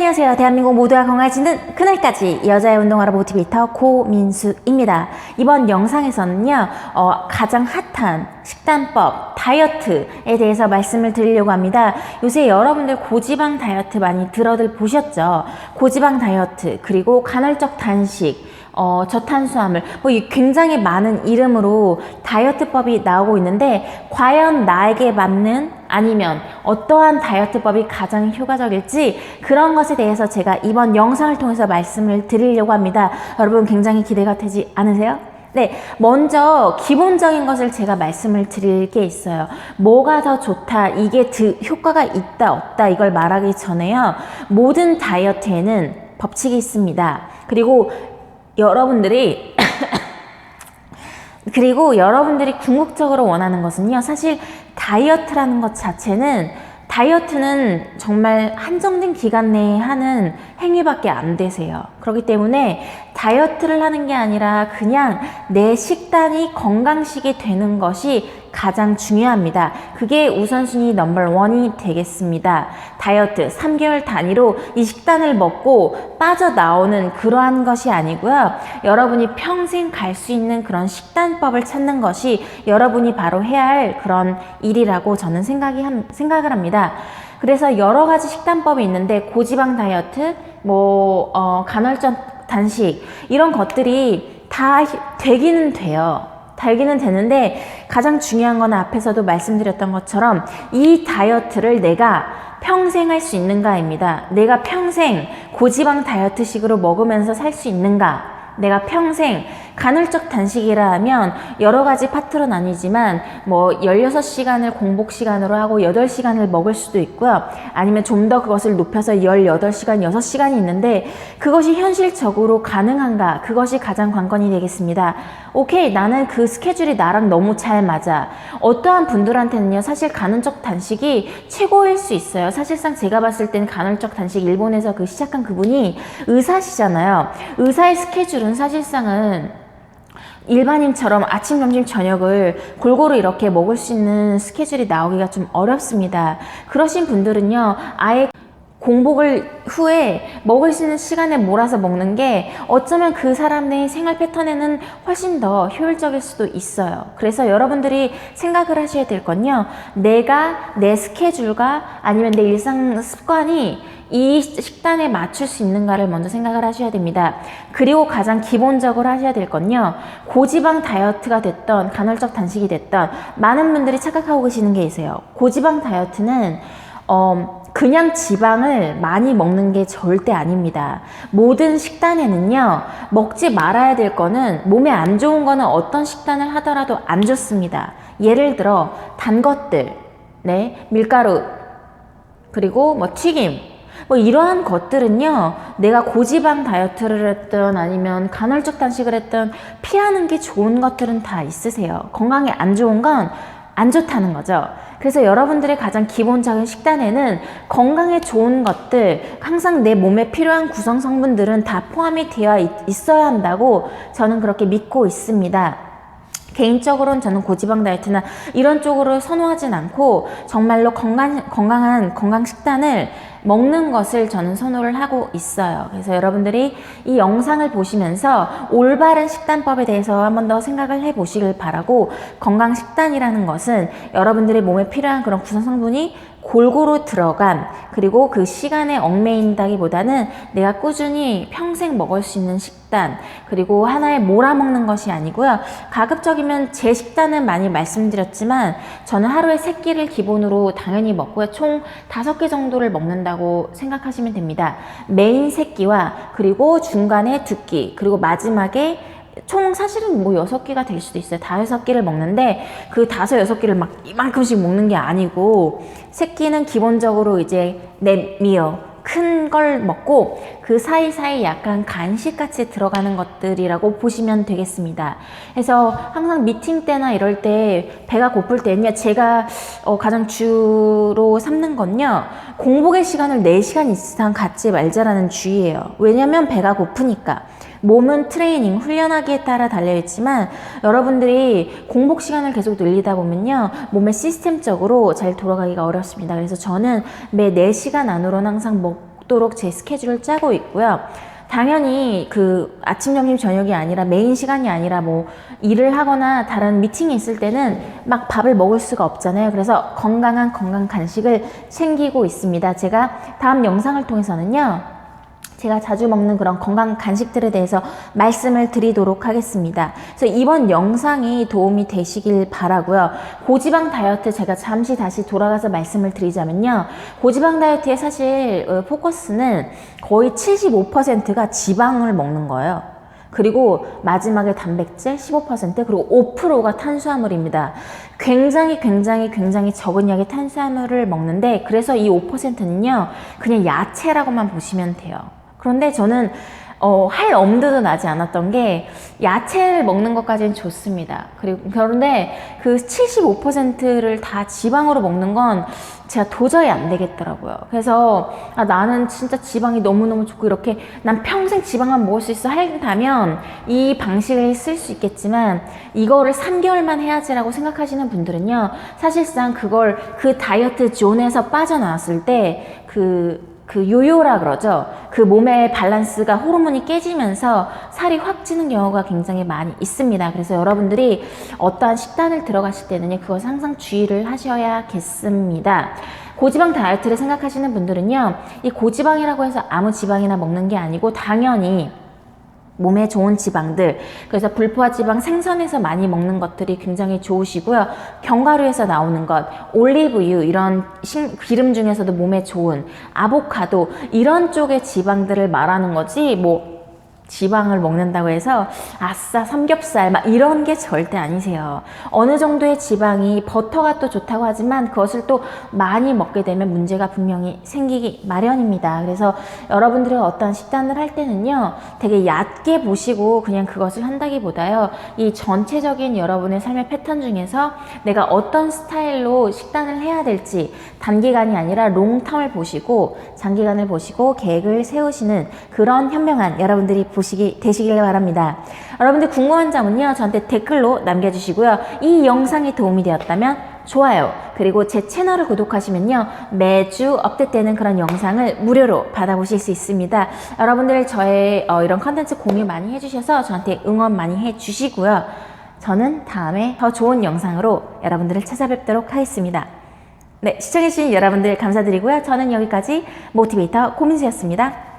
안녕하세요. 대한민국 모두가 건강해지는 그날까지 여자의 운동하라 모티베이터 고민수입니다. 이번 영상에서는요, 어, 가장 핫한 식단법, 다이어트에 대해서 말씀을 드리려고 합니다. 요새 여러분들 고지방 다이어트 많이 들어들 보셨죠? 고지방 다이어트, 그리고 간헐적 단식, 어, 저탄수화물, 뭐, 이 굉장히 많은 이름으로 다이어트법이 나오고 있는데, 과연 나에게 맞는 아니면 어떠한 다이어트법이 가장 효과적일지 그런 것에 대해서 제가 이번 영상을 통해서 말씀을 드리려고 합니다. 여러분 굉장히 기대가 되지 않으세요? 네, 먼저 기본적인 것을 제가 말씀을 드릴 게 있어요. 뭐가 더 좋다, 이게 드, 효과가 있다, 없다, 이걸 말하기 전에요. 모든 다이어트에는 법칙이 있습니다. 그리고 여러분들이 그리고 여러분들이 궁극적으로 원하는 것은요, 사실 다이어트라는 것 자체는 다이어트는 정말 한정된 기간 내에 하는 행위밖에 안 되세요. 그렇기 때문에 다이어트를 하는 게 아니라 그냥 내 식단이 건강식이 되는 것이 가장 중요합니다. 그게 우선순위 넘버 원이 되겠습니다. 다이어트 3개월 단위로 이 식단을 먹고 빠져나오는 그러한 것이 아니고요. 여러분이 평생 갈 수 있는 그런 식단법을 찾는 것이 여러분이 바로 해야 할 그런 일이라고 저는 생각이 함, 생각을 합니다. 그래서 여러 가지 식단법이 있는데 고지방 다이어트, 뭐 어, 간헐적 단식 이런 것들이 다 되기는 돼요. 달기는 되는데 가장 중요한 건 앞에서도 말씀드렸던 것처럼 이 다이어트를 내가 평생 할 수 있는가입니다. 내가 평생 고지방 다이어트식으로 먹으면서 살 수 있는가? 내가 평생 간헐적 단식이라 하면 여러 가지 파트로 나뉘지만 뭐 16시간을 공복 시간으로 하고 8시간을 먹을 수도 있고요. 아니면 좀 더 그것을 높여서 18시간, 6시간이 있는데 그것이 현실적으로 가능한가? 그것이 가장 관건이 되겠습니다. 오케이, 나는 그 스케줄이 나랑 너무 잘 맞아. 어떠한 분들한테는요, 사실 간헐적 단식이 최고일 수 있어요. 사실상 제가 봤을 땐 간헐적 단식 일본에서 그 시작한 그분이 의사시잖아요. 의사의 스케줄은 사실상은 일반인처럼 아침, 점심, 저녁을 골고루 이렇게 먹을 수 있는 스케줄이 나오기가 좀 어렵습니다. 그러신 분들은요, 아예 공복을 후에 먹을 수 있는 시간에 몰아서 먹는 게 어쩌면 그 사람의 생활 패턴에는 훨씬 더 효율적일 수도 있어요. 그래서 여러분들이 생각을 하셔야 될 건요. 내가 내 스케줄과 아니면 내 일상 습관이 이 식단에 맞출 수 있는가를 먼저 생각을 하셔야 됩니다. 그리고 가장 기본적으로 하셔야 될 건요. 고지방 다이어트가 됐던 간헐적 단식이 됐던 많은 분들이 착각하고 계시는 게 있어요. 고지방 다이어트는 어, 그냥 지방을 많이 먹는 게 절대 아닙니다. 모든 식단에는요, 먹지 말아야 될 거는 몸에 안 좋은 거는 어떤 식단을 하더라도 안 좋습니다. 예를 들어, 단 것들, 네, 밀가루, 그리고 뭐 튀김, 뭐 이러한 것들은요, 내가 고지방 다이어트를 했든 아니면 간헐적 단식을 했든 피하는 게 좋은 것들은 다 있으세요. 건강에 안 좋은 건 안 좋다는 거죠. 그래서 여러분들의 가장 기본적인 식단에는 건강에 좋은 것들, 항상 내 몸에 필요한 구성 성분들은 다 포함이 되어 있어야 한다고 저는 그렇게 믿고 있습니다. 개인적으로는 저는 고지방 다이어트나 이런 쪽으로 선호하진 않고 정말로 건강, 건강한 건강 식단을 먹는 것을 저는 선호를 하고 있어요. 그래서 여러분들이 이 영상을 보시면서 올바른 식단법에 대해서 한 번 더 생각을 해 보시길 바라고 건강 식단이라는 것은 여러분들의 몸에 필요한 그런 구성 성분이 골고루 들어간 그리고 그 시간에 얽매인다기보다는 내가 꾸준히 평생 먹을 수 있는 식단 그리고 하나에 몰아먹는 것이 아니고요. 가급적이면 제 식단은 많이 말씀드렸지만 저는 하루에 세 끼를 기본으로 당연히 먹고요. 총 다섯 개 정도를 먹는다고 생각하시면 됩니다. 메인 세 끼와 그리고 중간에 두 끼, 그리고 마지막에 총 사실은 뭐 여섯 개가 될 수도 있어요. 다섯 개를 먹는데 그 다섯 여섯 개를 막 이만큼씩 먹는 게 아니고 세 끼는 기본적으로 이제 내 미어 큰 걸 먹고 그 사이사이 약간 간식같이 들어가는 것들이라고 보시면 되겠습니다. 그래서 항상 미팅 때나 이럴 때 배가 고플 때는요, 제가 어, 가장 주로 삼는 건요, 공복의 시간을 4시간 이상 갖지 말자라는 주의예요. 왜냐면 배가 고프니까. 몸은 트레이닝, 훈련하기에 따라 달려있지만 여러분들이 공복 시간을 계속 늘리다 보면요. 몸의 시스템적으로 잘 돌아가기가 어렵습니다. 그래서 저는 매 4시간 안으로는 항상 먹 먹도록 제 스케줄을 짜고 있고요. 당연히 그 아침, 점심, 저녁이 아니라 메인 시간이 아니라 뭐 일을 하거나 다른 미팅이 있을 때는 막 밥을 먹을 수가 없잖아요. 그래서 건강한 건강 간식을 챙기고 있습니다. 제가 다음 영상을 통해서는요. 제가 자주 먹는 그런 건강 간식들에 대해서 말씀을 드리도록 하겠습니다. 그래서 이번 영상이 도움이 되시길 바라고요. 고지방 다이어트 제가 잠시 다시 돌아가서 말씀을 드리자면요. 고지방 다이어트의 사실 어, 포커스는 거의 75%가 지방을 먹는 거예요. 그리고 마지막에 단백질 15% 그리고 5%가 탄수화물입니다. 굉장히 굉장히 굉장히 적은 양의 탄수화물을 먹는데 그래서 이 5%는요 그냥 야채라고만 보시면 돼요. 그런데 저는 어, 할 엄두도 나지 않았던 게 야채를 먹는 것까지는 좋습니다. 그리고 그런데 그 75%를 다 지방으로 먹는 건 제가 도저히 안 되겠더라고요. 그래서 아, 나는 진짜 지방이 너무너무 좋고 이렇게 난 평생 지방만 먹을 수 있어 한다면 이 방식을 쓸 수 있겠지만 이거를 3개월만 해야지라고 생각하시는 분들은요. 사실상 그걸 그 다이어트 존에서 빠져나왔을 때그 그 요요라 그러죠. 그 몸의 밸런스가 호르몬이 깨지면서 살이 확 찌는 경우가 굉장히 많이 있습니다. 그래서 여러분들이 어떠한 식단을 들어가실 때는 그것을 항상 주의를 하셔야겠습니다. 고지방 다이어트를 생각하시는 분들은요, 이 고지방이라고 해서 아무 지방이나 먹는 게 아니고 당연히 몸에 좋은 지방들 그래서 불포화 지방 생선에서 많이 먹는 것들이 굉장히 좋으시고요. 견과류에서 나오는 것 올리브유 이런 신- 기름 중에서도 몸에 좋은 아보카도 이런 쪽의 지방들을 말하는 거지 뭐 지방을 먹는다고 해서 아싸 삼겹살 막 이런 게 절대 아니세요. 어느 정도의 지방이 버터가 또 좋다고 하지만 그것을 또 많이 먹게 되면 문제가 분명히 생기기 마련입니다. 그래서 여러분들이 어떤 식단을 할 때는요, 되게 얕게 보시고 그냥 그것을 한다기보다요, 이 전체적인 여러분의 삶의 패턴 중에서 내가 어떤 스타일로 식단을 해야 될지 단기간이 아니라 롱텀을 보시고 장기간을 보시고 계획을 세우시는 그런 현명한 여러분들이 보시기 되시길 바랍니다. 여러분들 궁금한 점은요 저한테 댓글로 남겨주시고요. 이 영상이 도움이 되었다면 좋아요 그리고 제 채널을 구독하시면요 매주 업데이트되는 그런 영상을 무료로 받아보실 수 있습니다. 여러분들 저의 어, 이런 컨텐츠 공유 많이 해주셔서 저한테 응원 많이 해주시고요. 저는 다음에 더 좋은 영상으로 여러분들을 찾아뵙도록 하겠습니다. 네, 시청해주신 여러분들 감사드리고요. 저는 여기까지 모티베이터 고민수였습니다.